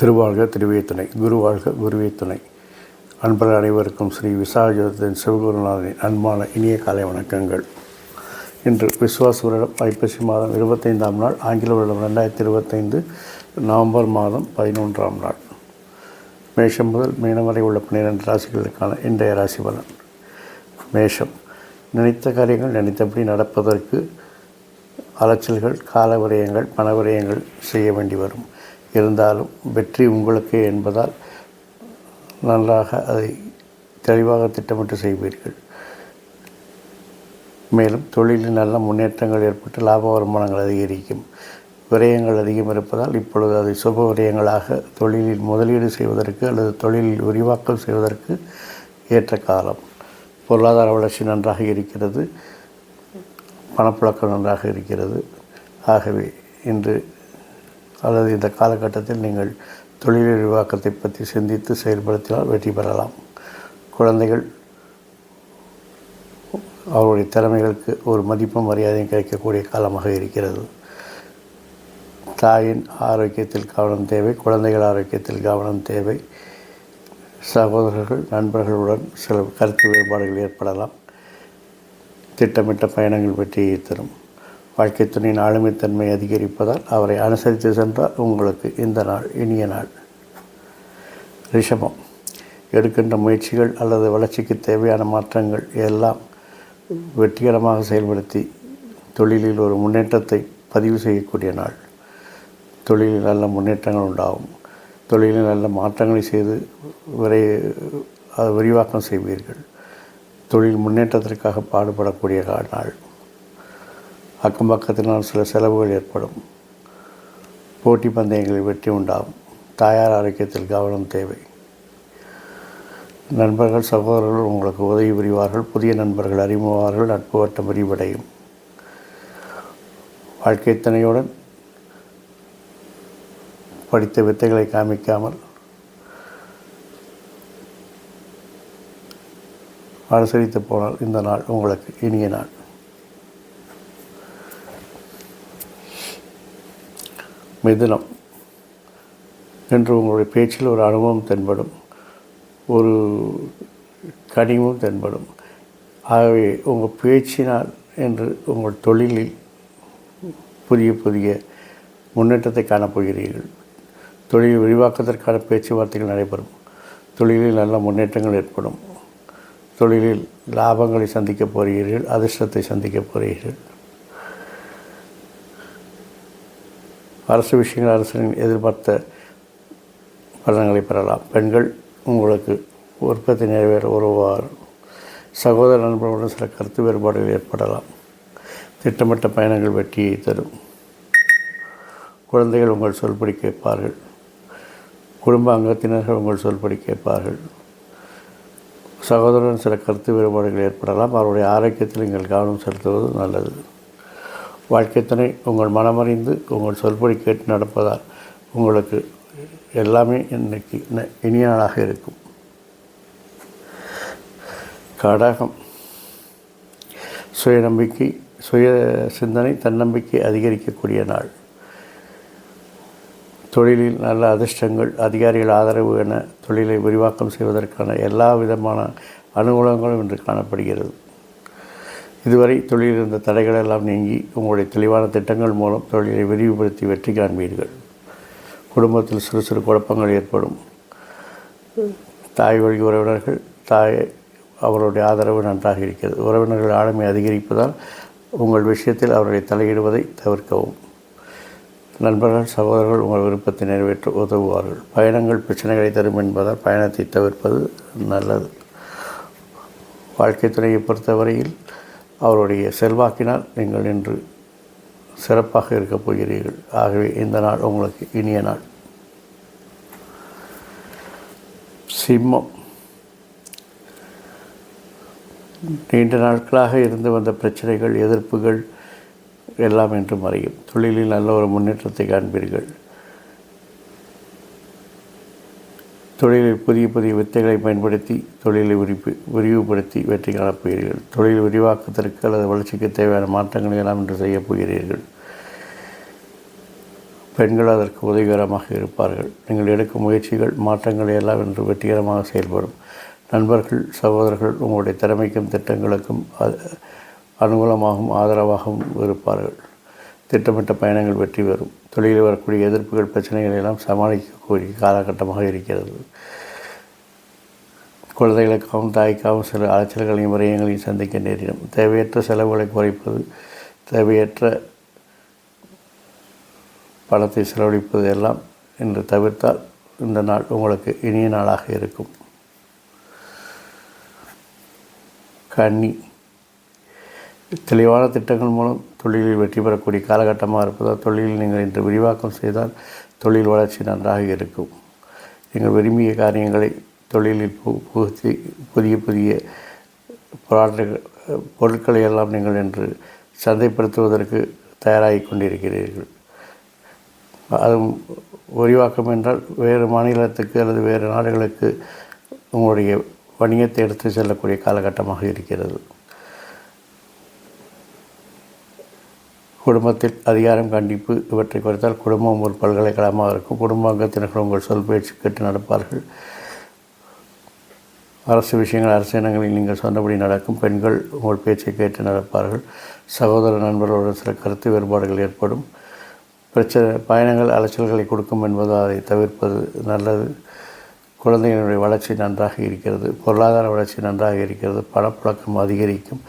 திருவாழ்க திருவே குருவாழ்க குருவே துணை. அனைவருக்கும் ஸ்ரீ விசாஜோதன் சிவகுருநாதனின் அன்பான இனிய காலை வணக்கங்கள். இன்று விஸ்வாச வருடம் ஐப்பசி மாதம் இருபத்தைந்தாம் நாள் ஆங்கில வருடம் ரெண்டாயிரத்தி இருபத்தைந்து நவம்பர் மாதம் பதினொன்றாம் நாள். மேஷம் முதல் மீனம் வரை உள்ள பன்னிரெண்டு ராசிகளுக்கான இன்றைய ராசி பலன். மேஷம். நினைத்த காரியங்கள் நினைத்தபடி நடப்பதற்கு அலைச்சல்கள் கால விரயங்கள் பண விரயங்கள் செய்ய வேண்டி வரும். இருந்தாலும் வெற்றி உங்களுக்கே என்பதால் நன்றாக அதை தெளிவாக திட்டமிட்டு செய்வீர்கள். மேலும் தொழிலில் நல்ல முன்னேற்றங்கள் ஏற்பட்டு லாப வருமானங்கள் அதிகரிக்கும். விரயங்கள் அதிகம் இருப்பதால் இப்பொழுது அதை சுப விரயங்களாக தொழிலில் முதலீடு செய்வதற்கு அல்லது தொழிலில் விரிவாக்கம் செய்வதற்கு ஏற்ற காலம். பொருளாதார வளர்ச்சி நன்றாக இருக்கிறது. பணப்புழக்கம் நன்றாக இருக்கிறது. ஆகவே இன்று அல்லது இந்த காலகட்டத்தில் நீங்கள் தொழில் விரிவாக்கத்தை பற்றி சிந்தித்து செயல்படுத்தினால் வெற்றி பெறலாம். குழந்தைகள் அவருடைய திறமைகளுக்கு ஒரு மதிப்பும் மரியாதையும் கிடைக்கக்கூடிய காலமாக இருக்கிறது. தாயின் ஆரோக்கியத்தில் கவனம் தேவை குழந்தைகள் ஆரோக்கியத்தில் கவனம் தேவை. சகோதரர்கள் நண்பர்களுடன் சில கருத்து வேறுபாடுகள் ஏற்படலாம். திட்டமிட்ட பயணங்கள் வெற்றியை தரும். வாழ்க்கை துணையின் ஆளுமைத்தன்மை அதிகரிப்பதால் அவரை அனுசரித்து சென்றால் உங்களுக்கு இந்த நாள் இனிய நாள். ரிஷபம். எடுக்கின்ற முயற்சிகள் அல்லது வளர்ச்சிக்கு தேவையான மாற்றங்கள் எல்லாம் வெற்றிகரமாக செயல்படுத்தி தொழிலில் ஒரு முன்னேற்றத்தை பதிவு செய்யக்கூடிய நாள். தொழிலில் நல்ல முன்னேற்றங்கள் உண்டாகும். தொழிலில் நல்ல மாற்றங்களை செய்து விரை அதை விரிவாக்கம் செய்வீர்கள். தொழில் முன்னேற்றத்திற்காக பாடுபடக்கூடிய நாள். அக்கம் பக்கத்தினால் சில செலவுகள் ஏற்படும். போட்டி பந்தயங்களில் வெற்றி உண்டாகும். தாயார் ஆரோக்கியத்தில் கவனம் தேவை. நண்பர்கள் சகோதரர்கள் உங்களுக்கு உதவி புரிவார்கள் புதிய நண்பர்கள் அறிமுகவார்கள் நட்பு வட்டம் விரிவடையும். வாழ்க்கை துணையுடன் படித்த வித்தைகளை காமிக்காமல் அனுசரித்து போனால் இந்த நாள் உங்களுக்கு இனிய நாள். மிதுனம் என்று உங்களுடைய பேச்சில் ஒரு அனுபவம் தென்படும். ஒரு கனிவும் தென்படும். ஆகவே உங்கள் பேச்சினால் என்று உங்கள் தொழிலில் புதிய புதிய முன்னேற்றத்தை காணப்போகிறீர்கள். தொழில் விரிவாக்கத்திற்கான பேச்சுவார்த்தைகள் நடைபெறும். தொழிலில் நல்ல முன்னேற்றங்கள் ஏற்படும். தொழிலில் லாபங்களை சந்திக்கப் போகிறீர்கள் அதிர்ஷ்டத்தை சந்திக்கப் போகிறீர்கள். அரசு விஷயங்கள் அரசின் எதிர்பார்த்த பலன்களை பெறலாம். பெண்கள் உங்களுக்கு உற்பத்தி நிறைவேற உருவார் சகோதர நண்பர்களுடன் சில கருத்து வேறுபாடுகள் ஏற்படலாம். திட்டமிட்ட பயணங்கள் வெற்றியை தரும். குழந்தைகள் உங்கள் சொல்படி கேட்பார்கள். குடும்ப அங்கத்தினர்கள் உங்கள் சொல்படி கேட்பார்கள். சகோதரன் சில கருத்து வேறுபாடுகள் ஏற்படலாம். அவருடைய ஆரோக்கியத்தில் நீங்கள் கவனம் செலுத்துவது நல்லது. வாழ்க்கை துணை உங்கள் மனமறிந்து உங்கள் சொல்படி கேட்டு நடப்பதால் உங்களுக்கு எல்லாமே இன்றைக்கி ந- இனிய நாளாக இருக்கும். கடகம். சுயநம்பிக்கை சுய சிந்தனை தன்னம்பிக்கை அதிகரிக்கக்கூடிய நாள். தொழிலில் நல்ல அதிர்ஷ்டங்கள் அதிகாரிகள் ஆதரவு என தொழிலை விரிவாக்கம் செய்வதற்கான எல்லா விதமான அனுகூலங்களும் இன்று காணப்படுகிறது. இதுவரை தொழிலில் இருந்த தடைகளெல்லாம் நீங்கி உங்களுடைய தெளிவான திட்டங்கள் மூலம் தொழிலை விரிவுபடுத்தி வெற்றி காண்பீர்கள். குடும்பத்தில் சிறு சிறு குழப்பங்கள் ஏற்படும். தாய் வழி உறவினர்கள் தாய் அவருடைய ஆதரவு நன்றாக இருக்கிறது. உறவினர்கள் ஆளுமை அதிகரிப்பதால் உங்கள் விஷயத்தில் அவருடைய தலையிடுவதை தவிர்க்கவும். நண்பர்கள் சகோதரர்கள் உங்கள் விருப்பத்தை நிறைவேற்ற உதவுவார்கள். பயணங்கள் பிரச்சனைகளை தரும் என்பதால் பயணத்தை தவிர்ப்பது நல்லது. வாழ்க்கை துணையை பொறுத்தவரையில் அவருடைய செல்வாக்கினால் நீங்கள் இன்று சிறப்பாக இருக்கப் போகிறீர்கள். ஆகவே இந்த நாள் உங்களுக்கு இனிய நாள். சிம்மம். நீண்ட நாட்களாக இருந்து வந்த பிரச்சனைகள் எதிர்ப்புகள் எல்லாம் என்று மறையும். தொழிலில் நல்ல ஒரு முன்னேற்றத்தை காண்பீர்கள். தொழிலில் புதிய புதிய வித்தைகளை பயன்படுத்தி தொழிலை விரிப்பு விரிவுபடுத்தி வெற்றி காணப் போகிறீர்கள். தொழில் விரிவாக்கத்திற்கு அல்லது வளர்ச்சிக்கு தேவையான மாற்றங்களை எல்லாம் இன்று செய்யப் போகிறீர்கள். பெண்கள் அதற்கு உதவிகரமாக இருப்பார்கள். நீங்கள் எடுக்கும் முயற்சிகள் மாற்றங்களை எல்லாம் இன்று வெற்றிகரமாக செயல்படும். நண்பர்கள் சகோதரர்கள் உங்களுடைய திறமைக்கும் திட்டங்களுக்கும் அனுகூலமாகவும் ஆதரவாகவும் இருப்பார்கள். திட்டமிட்ட பயணங்கள் வெற்றி பெறும். தொழிலில் வரக்கூடிய எதிர்ப்புகள் பிரச்சனைகளை எல்லாம் சமாளிக்கக்கூடிய காலகட்டமாக இருக்கிறது. குழந்தைகளுக்காகவும் தாய்க்காகவும் சில அலைச்சல்களையும் விரயங்களையும் சந்திக்க நேரிடும். தேவையற்ற செலவுகளை குறைப்பது தேவையற்ற பணத்தை செலவழிப்பது எல்லாம் என்று தவிர்த்தால் இந்த நாள் உங்களுக்கு இனிய நாளாக இருக்கும். கன்னி. தெளிவான திட்டங்கள் மூலம் தொழிலில் வெற்றி பெறக்கூடிய காலகட்டமாக இருப்பதால் தொழிலில் நீங்கள் இன்று விரிவாக்கம் செய்தால் தொழில் வளர்ச்சி நன்றாக இருக்கும். நீங்கள் விரும்பிய காரியங்களை தொழிலில் புகுத்தி புதிய புதிய ப்ராடக்ட் பொருட்களை எல்லாம் நீங்கள் இன்று சந்தைப்படுத்துவதற்கு தயாராகி கொண்டிருக்கிறீர்கள். அதுவும் விரிவாக்கம் என்றால் வேறு மாநிலத்துக்கு அல்லது வேறு நாடுகளுக்கு உங்களுடைய வணிகத்தை எடுத்து செல்லக்கூடிய காலகட்டமாக இருக்கிறது. குடும்பத்தில் அதிகாரம் கண்டிப்பு இவற்றை குறைத்தால் குடும்பம் ஒரு பல்கலைக்கழகமாக இருக்கும். குடும்ப அங்கத்தினர்கள் உங்கள் சொல் பேச்சு கேட்டு நடப்பார்கள். அரசு விஷயங்கள் அரசு இனங்களில் நீங்கள் சொன்னபடி நடக்கும். பெண்கள் உங்கள் பேச்சை கேட்டு நடப்பார்கள். சகோதர நண்பர்களுடன் சில கருத்து வேறுபாடுகள் ஏற்படும். பிரச்சனை பயணங்கள் அலைச்சல்களை கொடுக்கும் என்பது அதை தவிர்ப்பது நல்லது. குழந்தைகளுடைய வளர்ச்சி நன்றாக இருக்கிறது. பொருளாதார வளர்ச்சி நன்றாக இருக்கிறது. பணப்புழக்கம் அதிகரிக்கும்.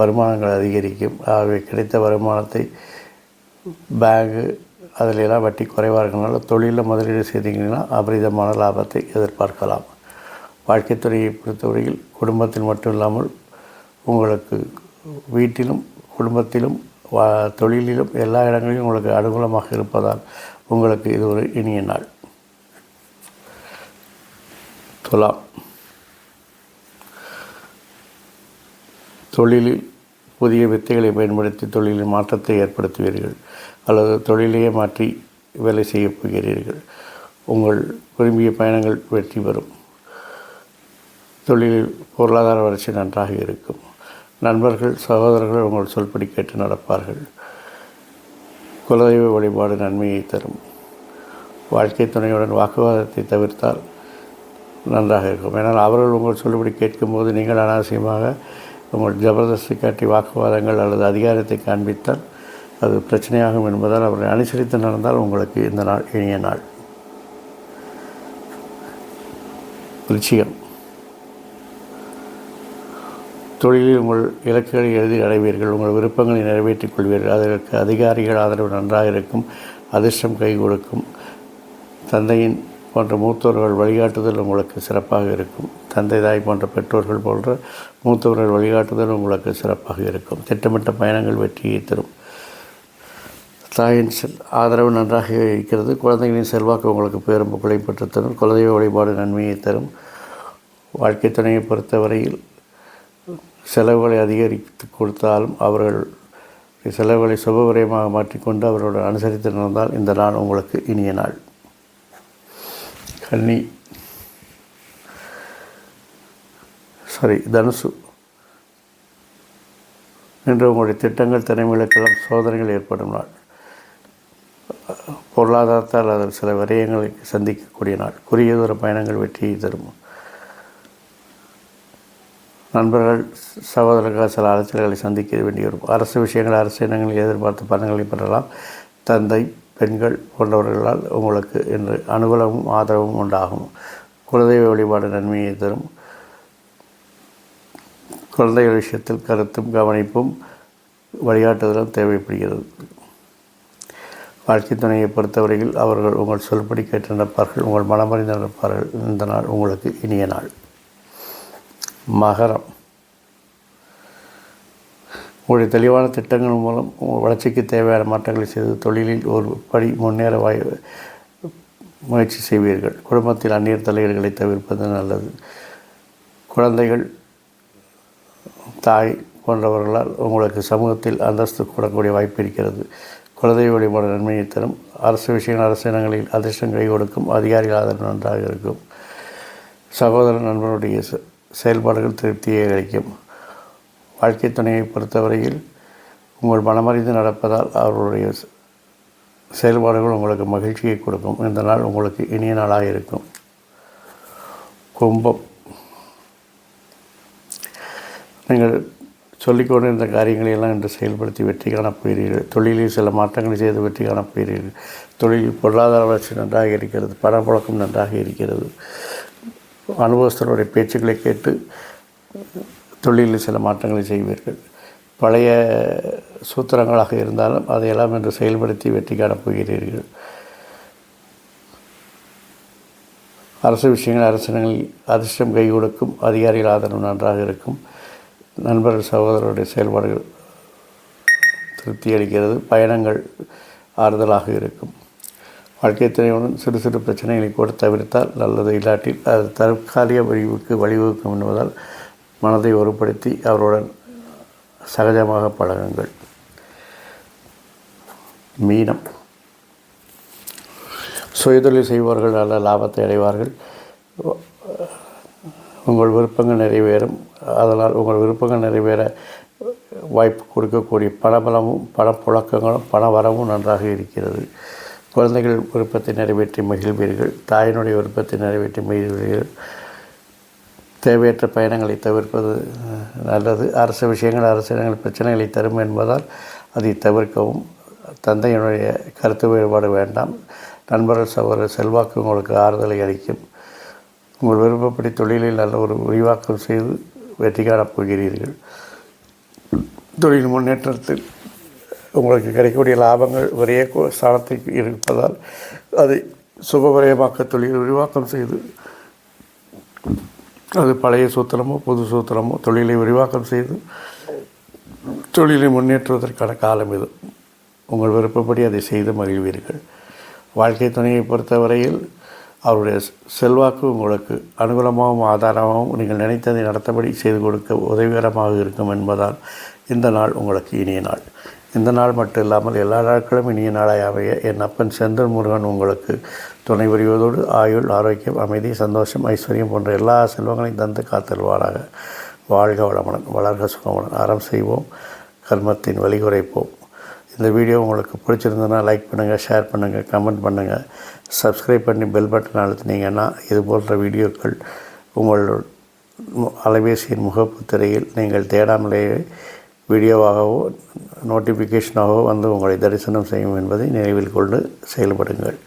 வருமானங்கள் அதிகரிக்கும். ஆகவே கிடைத்த வருமானத்தை பேங்கு அதிலெல்லாம் வட்டி குறைவாக இருக்கனால தொழிலில் முதலீடு செய்தீங்கன்னா அபரிதமான லாபத்தை எதிர்பார்க்கலாம். வாழ்க்கைத்துறையை பொறுத்தவரையில் குடும்பத்தில் மட்டும் இல்லாமல் உங்களுக்கு வீட்டிலும் குடும்பத்திலும் வா தொழிலிலும் எல்லா இடங்களிலும் உங்களுக்கு அனுகூலமாக இருப்பதால் உங்களுக்கு இது ஒரு இனிய நாள். துலாம். தொழிலில் புதிய வித்தைகளை பயன்படுத்தி தொழிலில் மாற்றத்தை ஏற்படுத்துவீர்கள் அல்லது தொழிலையே மாற்றி வேலை செய்யப் போகிறீர்கள். உங்கள் விரும்பிய பயணங்கள் வெற்றி பெறும். தொழிலில் பொருளாதார வளர்ச்சி நன்றாக இருக்கும். நண்பர்கள் சகோதரர்கள் உங்கள் சொல்படி கேட்டு நடப்பார்கள். குலதெய்வ வழிபாடு நன்மையை தரும். வாழ்க்கை துணையுடன் வாக்குவாதத்தை தவிர்த்தால் நன்றாக இருக்கும். ஏன்னால் அவர்கள் உங்கள் சொல்லுபடி கேட்கும்போது நீங்கள் அனாவசியமாக ஜபர்தஸ்தி காட்டி வாக்குவாதங்கள் அல்லது அதிகாரத்தை காண்பித்தால் அது பிரச்சனையாகும் என்பதால் அவரை அனுசரித்து நடந்தால் உங்களுக்கு இந்த நாள் இனிய நாள். விருச்சிகம். தொழிலில் உங்கள் இலக்குகளை எழுதி அடைவீர்கள் உங்கள் விருப்பங்களை நிறைவேற்றிக் கொள்வீர்கள். அதற்கு அதிகாரிகள் ஆதரவு நன்றாக இருக்கும் அதிர்ஷ்டம் கை கொடுக்கும். தந்தையின் போன்ற மூத்தோர்கள் வழிகாட்டுதல் உங்களுக்கு சிறப்பாக இருக்கும். தந்தை தாய் போன்ற பெற்றோர்கள் போன்ற மூத்தவர்கள் வழிகாட்டுதல் உங்களுக்கு சிறப்பாக இருக்கும். திட்டமிட்ட பயணங்கள் வெற்றியை தரும். தாயின் செல் ஆதரவு நன்றாக இருக்கிறது. குழந்தைகளின் செல்வாக்கு உங்களுக்கு பேரும் புகழை பெற்று தரும். குலதெய்வ வழிபாடு நன்மையை தரும். வாழ்க்கை துணையை பொறுத்தவரையில் செலவுகளை அதிகரித்து கொடுத்தாலும் அவர்கள் செலவுகளை சுபவிரயமாக மாற்றிக்கொண்டு அவர்களுடன் அனுசரித்து நடந்தால் இந்த நாள் உங்களுக்கு இனிய நாள். கன்னி சாரி தனுசு. இன்று உங்களுடைய திட்டங்கள் திறமைகளுக்கெல்லாம் சோதனைகள் ஏற்படும் நாள். பொருளாதாரத்தால் அதில் சில விரயங்களை சந்திக்கக்கூடிய நாள். குறுகிய தூர பயணங்கள் வெற்றியை தரும். நண்பர்கள் சகோதரர்கள் சில அரசியல்களை சந்திக்க வேண்டி வரும் அரசு விஷயங்கள் அரசு இனங்களில் எதிர்பார்த்த பலன்களை பெறலாம். தந்தை பெண்கள் போன்றவர்களால் உங்களுக்கு இன்று அனுகூலமும் ஆதரவும் உண்டாகும். குலதெய்வ வழிபாடு நன்மையை தரும். குழந்தைகள் விஷயத்தில் கருத்தும் கவனிப்பும் வழிகாட்டுதலும் தேவைப்படுகிறது. வாழ்க்கை துணையை பொறுத்தவரையில் அவர்கள் உங்கள் சொல்படி கேட்டு நடப்பார்கள் உங்கள் மனமறிந்து நடப்பார்கள் இந்த நாள் உங்களுக்கு இனிய நாள். மகரம். உங்களுடைய தெளிவான திட்டங்கள் மூலம் உங்கள் வளர்ச்சிக்கு தேவையான மாற்றங்களை செய்து தொழிலில் ஒரு படி முன்னேற வாய் முயற்சி செய்வீர்கள். குடும்பத்தில் அந்நீர் தலையீடுகளை தவிர்ப்பது நல்லது. குழந்தைகள் தாய் போன்றவர்களால் உங்களுக்கு சமூகத்தில் அந்தஸ்து கூடக்கூடிய வாய்ப்பு இருக்கிறது. குலதெய்வ வழிபாடு நன்மையை தரும். அரசு விஷயங்கள் அரசு இனங்களில் அதிர்ஷ்டம் கை கொடுக்கும். அதிகாரிகள் ஆதரவு நன்றாக இருக்கும். சகோதர நண்பனுடைய செ- செயல்பாடுகள் திருப்தியை அளிக்கும். வாழ்க்கை துணையை பொறுத்தவரையில் உங்கள் மனமறிந்து நடப்பதால் அவர்களுடைய செயல்பாடுகள் உங்களுக்கு மகிழ்ச்சியை கொடுக்கும். இந்த நாள் உங்களுக்கு இனிய நாளாக இருக்கும். கும்பம். நீங்கள் சொல்லிக் கொண்டிருந்த காரியங்களை எல்லாம் இன்று செயல்படுத்தி வெற்றி காணப்போகிறீர்கள் தொழிலில் சில மாற்றங்களை செய்து வெற்றி காணப்போகிறீர்கள் தொழிலில் பொருளாதார வளர்ச்சி நன்றாக இருக்கிறது. பணப்புழக்கம் நன்றாக இருக்கிறது. அனுபவஸ்தருடைய பேச்சுக்களை கேட்டு தொழிலில் சில மாற்றங்களை செய்வீர்கள். பழைய சூத்திரங்களாக இருந்தாலும் அதையெல்லாம் என்று செயல்படுத்தி வெற்றி காணப் போகிறீர்கள். அரசு விஷயங்கள் அரசினங்களில் அதிர்ஷ்டம் கை கொடுக்கும் அதிகாரிகள் ஆதரவு நன்றாக இருக்கும். நண்பர்கள் சகோதரருடைய செயல்பாடுகள் திருப்தி அளிக்கிறது. பயணங்கள் ஆறுதலாக இருக்கும். வாழ்க்கை துணையுடன் சிறு சிறு பிரச்சனைகளை கூட தவிர்த்தால் நல்லது இல்லாட்டில் அது தற்காலிக வழிவுக்கு வழிவகுக்கும் என்பதால் மனதை ஒருப்படுத்தி அவருடன் சகஜமாக பழகுங்கள். மீனம். சுயதொழில் செய்பவர்கள் நல்ல லாபத்தை அடைவார்கள். உங்கள் விருப்பங்கள் நிறைவேறும். அதனால் உங்கள் விருப்பங்கள் நிறைவேற வாய்ப்பு கொடுக்கக்கூடிய பணபலமும் பணப்புழக்கங்களும் பண வரவும் நன்றாக இருக்கிறது. குழந்தைகள் விருப்பத்தை நிறைவேற்றி மகிழ்வீர்கள். தாயினுடைய விருப்பத்தை நிறைவேற்றி மகிழ்வீர்கள். தேவையற்ற பயணங்களை தவிர்ப்பது நல்லது. அரசு விஷயங்கள் அரசியல் பிரச்சனைகளை தரும் என்பதால் அதை தவிர்க்கவும். தந்தையினுடைய கருத்து வேறுபாடு வேண்டாம். நண்பர்கள் சகோதரர் செல்வாக்கு உங்களுக்கு ஆறுதலை அளிக்கும். உங்கள் விருப்பப்படி தொழிலில் நல்ல ஒரு விரிவாக்கம் செய்து வெற்றி காணப் போகிறீர்கள். தொழில் முன்னேற்றத்தில் உங்களுக்கு கிடைக்கக்கூடிய லாபங்கள் ஒரே ஸ்தானத்தில் இருப்பதால் அதை சுபவிரயமாக்க தொழில் விரிவாக்கம் செய்து அது பழைய சூத்திரமோ புது சூத்திரமோ தொழிலை விரிவாக்கம் செய்து தொழிலை முன்னேற்றுவதற்கான காலம் இது. உங்கள் விருப்பப்படி அதை செய்து மகிழ்வீர்கள். வாழ்க்கை துணையை பொறுத்தவரையில் அவருடைய செல்வாக்கு உங்களுக்கு அனுகூலமாகவும் ஆதாரமாகவும் நீங்கள் நினைத்ததை நடத்தபடி செய்து கொடுக்க உதவிகரமாக இருக்கும் என்பதால் இந்த நாள் உங்களுக்கு இனிய நாள். இந்த நாள் மட்டும் இல்லாமல் எல்லா நாட்களும் இனிய நாளாய் அமைய என் அப்பன் செந்தன் முருகன் உங்களுக்கு துணை புரிவதோடு ஆயுள் ஆரோக்கியம் அமைதி சந்தோஷம் ஐஸ்வர்யம் போன்ற எல்லா செல்வங்களையும் தந்து காத்தல்வாராக வாழ்க வளமுடன் வளர்க சுகமுடன். அறம் செய்வோம் கர்மத்தின் வழி குறைப்போம். இந்த வீடியோ உங்களுக்கு பிடிச்சிருந்ததுன்னா லைக் பண்ணுங்கள் ஷேர் பண்ணுங்கள் கமெண்ட் பண்ணுங்கள் சப்ஸ்கிரைப் பண்ணி பெல் பட்டன் அழுத்தினீங்கன்னா இது போன்ற வீடியோக்கள் உங்கள் அலைபேசியின் முகப்பு திரையில் நீங்கள் தேடாமலேயே வீடியோவாகவோ நோட்டிஃபிகேஷனாகவோ வந்து உங்களை தரிசனம் செய்யும் என்பதை நினைவில் கொண்டு செயல்படுங்கள்.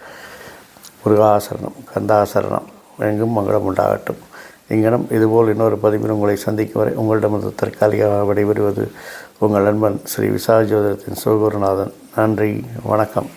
முருகாசரணம் கந்தாசரணம் எங்கும் மங்களம் உண்டாகட்டும். இங்கனம் இதுபோல் இன்னொரு பதிவில் உங்களை சந்திக்கும் வரை உங்களிடமிருந்து தற்காலிகமாக விடைபெறுவது உங்கள் நண்பன் ஸ்ரீ விசாஜோதரத்தின் சிவகுருநாதன் நன்றி வணக்கம்.